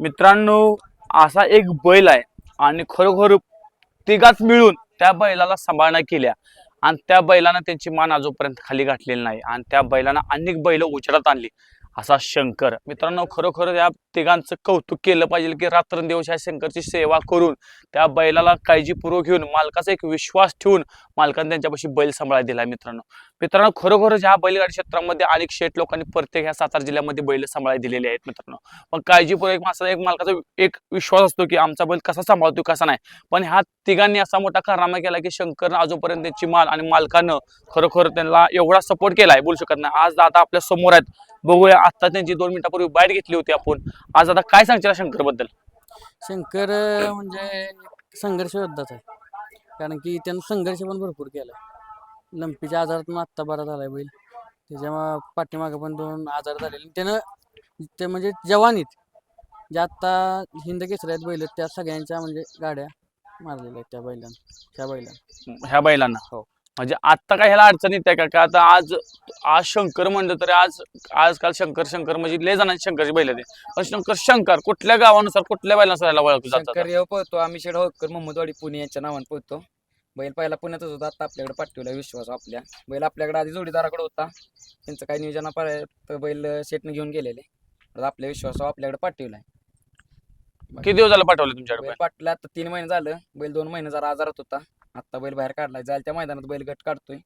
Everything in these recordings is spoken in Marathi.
मित्रांनो असा एक बैल आहे आणि खरोखर तिघाच मिळून त्या बैलाला सांभाळणा केल्या. आणि त्या बैलानं त्यांची मान आजोपर्यंत खाली गाठलेली नाही. आणि त्या बैलानं अनेक बैल उचलत आणली. असा शंकर. मित्रांनो खरोखर या तिघांचं कौतुक केलं पाहिजे की रात्रंदिवस या शंकरची सेवा करून त्या बैलाला काळजीपूर्वक घेऊन मालकाचा एक विश्वास ठेवून मालकाने त्यांच्यापाशी बैल सांभाळा दिला मित्रांनो. मित्रांनो खरोखरच ह्या बैलगाडी क्षेत्रामध्ये अनेक शेठ लोकांनी प्रत्येक ह्या सातारा जिल्ह्यामध्ये बैल सांभाळायला दिलेले आहेत मित्रांनो. पण काळजीपूर्वक माणसाचा एक मालकाचा एक विश्वास असतो की आमचा बैल कसा सांभाळतो कसा नाही. पण ह्या तिघांनी असा मोठा कारनामा केला की शंकरनं अजूनपर्यंत त्यांची माल आणि मालकानं खरोखर त्यांना एवढा सपोर्ट केलाय बोलू शकत नाही. आज आता आपल्यासमोर आहेत. बघूया आता त्यांची दोन मिनिटापूर्वी बाईट घेतली होती आपण. आज आता काय सांगशील शंकरबद्दल शंकर म्हणजे संघर्ष योद्धाच आहे. कारण की त्यांनी संघर्ष पण भरपूर केला लंपीच्या आजारातून आत्ता बरा झालाय बैल. त्याच्या पाठीमागं पण दोन आजार झालेले त्यानं ते म्हणजे जवानीत जे आत्ता हिंद केसरी आहेत बैल त्या सगळ्यांच्या म्हणजे गाड्या मारलेल्या आहेत त्या बैलांना त्या बैलांना. ह्या बैलांना? हो. म्हणजे आता काय ह्याला अडचण येते का? का आता आज आज शंकर म्हणलं तरी आज आजकाल शंकर शंकर म्हणजे लय जणांची शंकरची बैल आहेत. पण शंकर शंकर कुठल्या गावानुसार कुठल्या बैलानुसार याला ओळखलं शंकर येऊ पळतो आम्ही शेड होतकर मोहम्मदवाडी पुणे यांच्या नावाने पळतो. बैल पहिला पुण्यातच होता आता आपल्याकडे पाठवला विश्वास आपल्या. बैल आपल्याकडे आधी जोडीदाराकडे होता. त्यांचं काही नियोजनापर्यंत बैल शेटने घेऊन गेलेले. आता आपल्या विश्वासावर आपल्याकडे पाठवलाय किती दिवस झालं पाठवलं तुमच्याकडे बैल पाठला आता तीन महिने झालं. बैल दोन महिने जरा आजारात होता. आता बैल बाहेर काढलाय. जायला त्या मैदानात बैल गट काढतोय.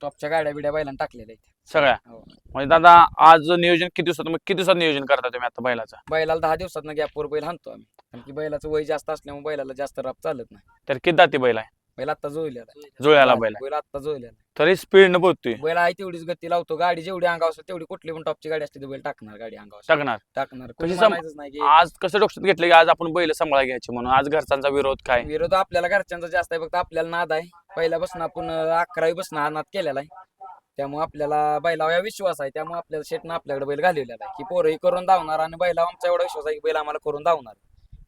टॉपच्या गाड्या बिड्या बैलांना टाकलेल्या आहेत. सगळ्या? हो. म्हणजे दादा आज नियोजन किती दिवसात मग किती दिवसात नियोजन करता तुम्ही आता बैलाचं? बैलाला दहा दिवसात गॅपवर बैल हाणतो आम्ही. कारण की बैलाचं वय जास्त असल्यामुळे बैलाला जास्त राब चालत नाही. तर किती दाती बैल आहे? बैल आत्ता जोडलेला आहे. जुळ्याला बैल आहे. बैल आत्ता जोडलेला आहे. तरी स्पीड न पोहोचतोय बैल आहे तेवढीच गती लावतो. गाडी जेवढी अंगावर असते तेवढी कुठली पण टॉपची गाडी असते ती बैल टाकणार गाडी अंगावर टाकणार. टाकणार. कोणी कशी सम- म्हणायचंच नाही की आज कसं डोक्यात घेतलं की आज आपण बैल सांभाळा घ्यायचे म्हणून. आज घरच्यांचा विरोध काय? विरोध आपल्याला घरच्यांचा जास्त आहे. फक्त आपल्याला नाद आहे. पहिल्यापासून आपण अकरावी बसून हा नाद केलेला आहे. त्यामुळे आपल्याला बैलावर विश्वास आहे. त्यामुळे आपल्याला शेटनं आपल्याकडे बैल घालवलेला आहे. की पोरही करून धावणार आणि बैलावर आमचा एवढा विश्वास आहे की बैल आम्हाला करून धावणार.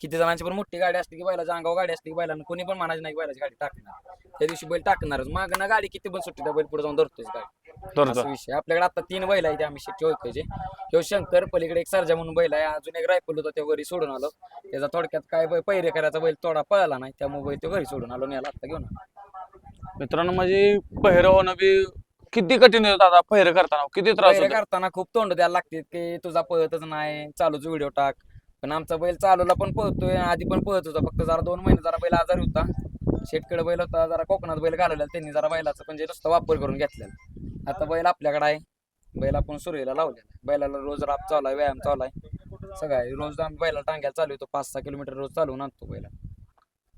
किती जणांची पण मोठी गाडी असते की बैलाच्या अंगावर गाडी असते की बैलांना कोणी पण म्हणायचं नाही की बैलाची गाडी टाकणार. त्या दिवशी बैल टाकणारच. मागणं गाडी किती पण सुट्टी त्या बैल पुढे जाऊन धरतोच गाडी. धरतो. असा विषय. आपल्याकडे आता तीन बैल आहे ते आम्ही शेटचे ओळखायचे ह्यो शंकर पलीकडे एक सरजा म्हणून बैल आहे. अजून एक रायफल होता त्या घरी सोडून आलो. त्याचा थोडक्यात काय बै- पैरे करायचा बैल तोडा पळाला नाही त्यामुळे बैल तो घरी सोडून आलो नेला आता घेऊन आलो. मित्रांनो म्हणजे पहिरं होणं बी किती कठीण आहे दादा पहिरं करताना. किती त्रास होतो करताना खूप तोंड द्यायला लागते की तुझा पळतच नाही चालूच व्हिडिओ टाक. पण आमचा बैल चालूला पण पळतोय आधी पण पळत होता फक्त जरा दोन महिने जरा बैल आजारी होता. शेतकडे बैल होता जरा कोकणात बैल घालवलेला त्यांनी जरा बैलाचा म्हणजे नुसता वापर करून घेतलेला. आता बैल आपल्याकडे आहे. बैल आपण सुरळीला लावलेला. बैलाला रोज राप चालू आहे व्यायाम चालू आहे. सगळं आहे. रोज आम्ही बैला टांग्याला चालू होतो पाच सहा किलोमीटर रोज चालवून आणतो बैला.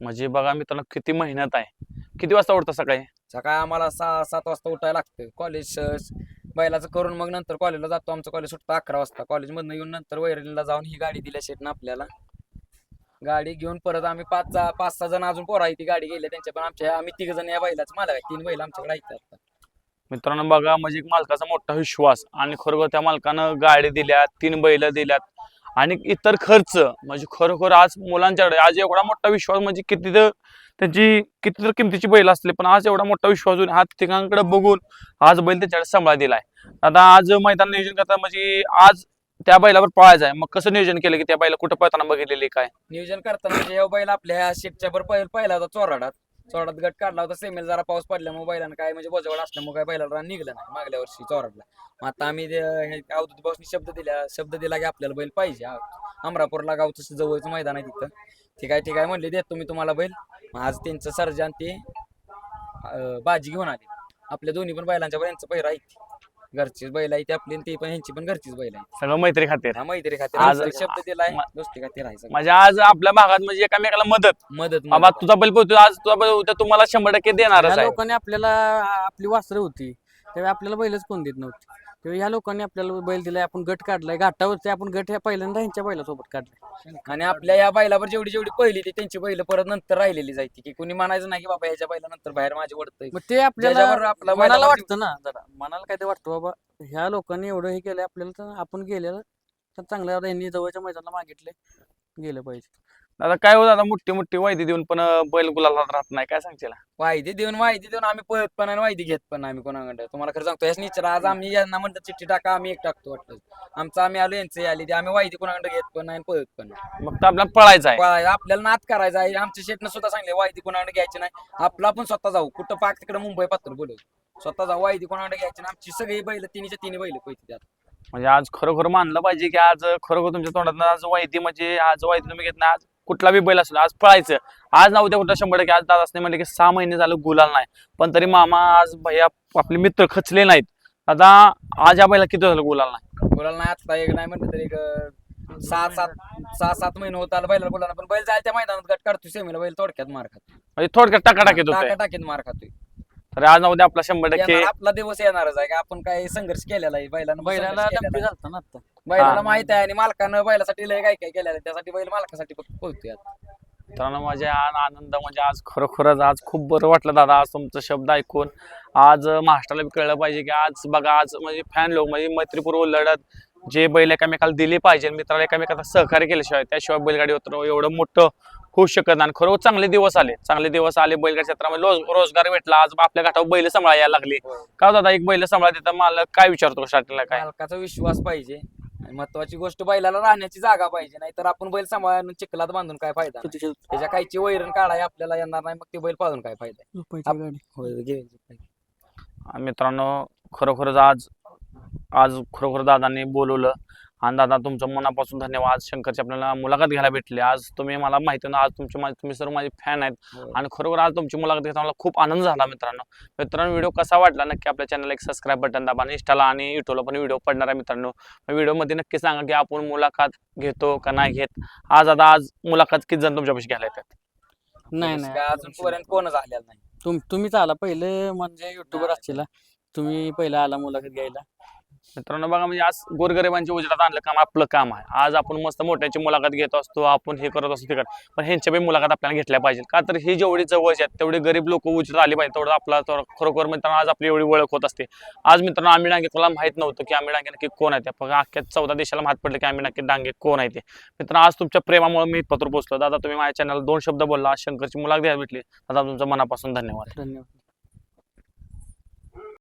म्हणजे बघा मित्रांनो किती मेहनत आहे. किती वाजता उठता सकाळी? सकाळी आम्हाला सहा सात वाजता उठायला लागतं. कॉलेज बैलाचं करून मग नंतर कॉलेजला जातो. आमचं कॉलेज सुटतं अकरा वाजता. कॉलेजमधनं येऊन नंतर वैरणीला जाऊन ही गाडी दिल्या शेटनं आपल्याला. गाडी घेऊन परत आम्ही पाच जा- पाच सहा जण अजून पोरं आहे ती गाडी गेली त्यांच्या पण आमच्या आम्ही तिघ जण या बैलाच मला आहे तीन बैल आमच्याकडे आहेत आता. मित्रांनो बघा म्हणजे एक मालकाचा मोठा विश्वास आणि खरोखर त्या मालकानं गाडी दिल्यात तीन बैल दिल्यात आणि इतर खर्च. म्हणजे खरोखर आज मुलांच्याकडे आज एवढा मोठा विश्वास म्हणजे किती तर त्यांची किती तर किमतीची बैल असले पण आज एवढा मोठा विश्वास होऊन हा तिघांकडे बघून आज बैल त्यांच्याकडे सांभाळ दिलाय. आता आज मैदान नियोजन करता म्हणजे आज त्या बैलावर पळायचं आहे. मग कसं नियोजन केलं की त्या बैला कुठं पळताना बघितलेली काय? नियोजन करताना म्हणजे बैल आपल्या शेटच्या बर पहिला पहिला होता चोराडात. चोराडात गट काढला होता सेमेल जरा पाऊस पडल्यामुळे बैलानं काय म्हणजे बोजवड असल्यामुळे काय बैलाला रान निघलं नाही मागल्या वर्षी चोराडला. मग आता आम्ही अवधूत भाऊनी शब्द दिला शब्द दिला की आपल्याला बैल पाहिजे. अमरापूरला अमरापूरला गावचं जवळचं मैदान आहे तिथं. ठीक आहे ठीक आहे म्हणले देतो मी तुम्हाला बैल. मग आज त्यांचं सर्जन ते अं, बाजी घेऊन आले. आपल्या दोन्ही पण बैलांच्या बैलांचं पहिरा आहे घरचीच बैल आहे ती आपली आणि ती पण ह्यांची पण घरचीच बैल आहे सगळं मैत्री खातीर. हा मैत्री खाते आज- शब्द दिलाय म- दोस्ती खाते राहायचं म्हणजे आज आपल्या भागात म्हणजे एकामेकाला मदत. मदत बाबा. तुझा बैल पोहतो आज तुझा बैल उद्या तुम्हाला शंभर टक्के देणारच ह्या आहे. लोकांनी आपल्याला आपली वासरं होती तेव्हा आपल्याला बैलच कोण देत नव्हती. तेव्हा ह्या लोकांनी आपल्याला बैल दिलाय आपण गट काढलाय घाटावरती आपण गट ह्या पहिल्यांदा ह्यांच्या बैलासोबत काढलाय. आणि आपल्या या बैलावर जेवढी जेवढी पहिली ती त्यांची बैल परत नंतर राहिलेली जायची की कोणी म्हणायचं नाही की बाबा ह्याच्या बैला नंतर बाहेर माझी वडतंय मग ते आपल्याला मनाला वाटतं ना जरा मनाला काय ते वाटतं बाबा ह्या लोकांनी एवढं हे केलं आपल्याला तर आपण गेलेलं तर चांगलं आता यांनी जवळच्या मैदानाला मागितले गेलं पाहिजे. दादा काय हो दादा मोठी मोठी वायदी देऊन पण अं, बैल गुलाला राहत नाही. काय सांगशील? वायदी देऊन वायदी देऊन आम्ही पळत पण आणि वायदी घेत पण आम्ही कोणाकडे. तुम्हाला खरं सांगतो याच निश्चर आज आम्ही यांना म्हणतो चिठ्ठी टाका आम्ही एक टाकतो वाटतं. आमचं आम्ही आलो यांचं आली आम्ही वायदी कोणाकडे घेत पण नाही आणि पळत पण नाही. मग तर आपल्याला पळायचं आहे. आपल्याला नाद करायचा आहे. आमच्या शेटनं सुद्धा सांगले वायदी कोणाकडे घ्यायची नाही. आपला आपण स्वतः जाऊ. कुठं पाक तिकडे मुंबई पात्र बोलू स्वतः जाऊ वायदी कोणाकडे घ्यायची नाही. आमची सगळी बैल तिन्हीच्या तिन्ही बैल पैसे द्या म्हणजे आज खरोखर मानलं पाहिजे की आज खरोखर तुमच्या तोंडात आज वायदी म्हणजे आज वायदी तुम्ही घेत नाही आज कुठला बी बैल असला आज पळायचं. आज ना उद्या कुठं शंभर टक्के आज दादासने म्हणले की सहा महिने झालं गुलाल नाही. पण तरी मामा आज भैया आपले मित्र खचले नाहीत. आता आज या बैला किती झालं गुलाल नाही? बोलायला नाही आता एक नाही म्हटलं तरी एक अं, सहा सात सहा सात महिने होत आला बैलाला बोलायला पण बैल जायला त्या मैदानात गट काढतो सेमीला बैल थोडक्यात मार खातो म्हणजे थोडक्यात टाकाटाकीत होतंय. टाका टाकीत मार खातोय. तर आज ना उद्या आपला शंभर टक्के येणार आपला दिवस येणारच आहे का आपण काय संघर्ष केलेला आहे बैलानं. बैलाला डंपी. झालता ना आता. बैलाला. माहीत आहे आणि मालकानं बैलासाठी लय काय काय आहे. त्यासाठी बैल मालकासाठी फक्त पोहतोय आता. मित्रांनो माझ्या आनंद म्हणजे आज खरोखरच आज खूप बरं वाटलं दादा आज तुमचं शब्द ऐकून. आज महाराष्ट्राला बी कळलं पाहिजे की आज बघा आज म्हणजे फॅन लोक म्हणजे मैत्रीपूर्व लढत जे बैल एकामेकाला दिले पाहिजे मित्राला एकामेकाला सहकार्य केल्याशिवाय त्याशिवाय बैलगाडी उतर एवढं मोठं होऊ शकत नाही. आणि खरोखर चांगले दिवस आले. चांगले दिवस आले बैलगाडी क्षेत्रामध्ये रोज रोजगार भेटला आज आपल्या घाटावर बैल सांभाळा यायला लागली. का हो दादा एक बैल सांभाळा देता मला काय विचारतो स्टार्टिंगला काय? मालकाचा विश्वास पाहिजे. आणि महत्वाची गोष्ट बैलाला राहण्याची जागा पाहिजे नाहीतर आपण बैल सांभाळून चिखलात बांधून काय फायदा नाही. त्याच्या काहीची वैरण काढाय आपल्याला येणार नाही मग ते बैल पाळून काय फायदा आप- मित्रांनो खरोखरच आज आज खरोखर दादांनी बोलवलं. आणि दादा तुमचं मनापासून धन्यवाद. आज शंकरची आपल्याला मुलाखत घ्यायला भेटली. आज तुम्ही मला माहिती ना आज तुमचे माझे तुम्ही सर्व माझे फॅन आहेत. आणि खरोखर आज तुमची मुलाखत घेताना मला खूप आनंद झाला मित्रांनो. मित्रांनो व्हिडिओ कसा वाटला? नक्की आपल्या चॅनलला एक सबस्क्राईब बटन दाबा आणि इंस्टाला आणि युट्यूबला पण व्हिडिओ पडणार आहे मित्रांनो. व्हिडिओमध्ये नक्की सांगा की आपण मुलाखत घेतो का नाही घेत? आज आता आज मुलाखत किती जण तुमच्यापाशी घ्यायला येतात? नाही नाही. अजूनपर्यंत कोणच आलेला नाही. तुम तुम्हीच आला. पहिले म्हणजे युट्यूबर असतील तुम्ही पहिला आला मुलाखत घ्यायला. मित्रांनो बघा म्हणजे आज गोरगरिबांच्या उजेडात आणलं काम आपलं काम आहे. आज आपण मस्त मोठ्यांची मुलाखत घेत असतो आपण हे करत असतो ते पण ह्यांच्या बी मुलाखत आपल्याला घेतल्या पाहिजे का तर ही जेवढी जवळची आहेत तेवढे गरीब लोक उजेडात आली पाहिजे तेवढं आपला खरोखर मित्रांनो आज आपली एवढी ओळख होत असते. आज मित्रांनो आम्ही डांगे तुला माहीत नव्हतं की आम्ही डांगे नक्की कोण आहे ते बघा अख्ख्या चौदा देशाला माहीत पडलं की आम्ही नक्की डांगे कोण आहे ते. मित्रांनो आज तुमच्या प्रेमामुळे मी पत्र पोचलो दादा तुम्ही माझ्या चॅनल दोन शब्द बोलला. आज शंकरची मुलाखत द्यायला भेटली. दादा तुमचा मनापासून धन्यवाद. धन्यवाद.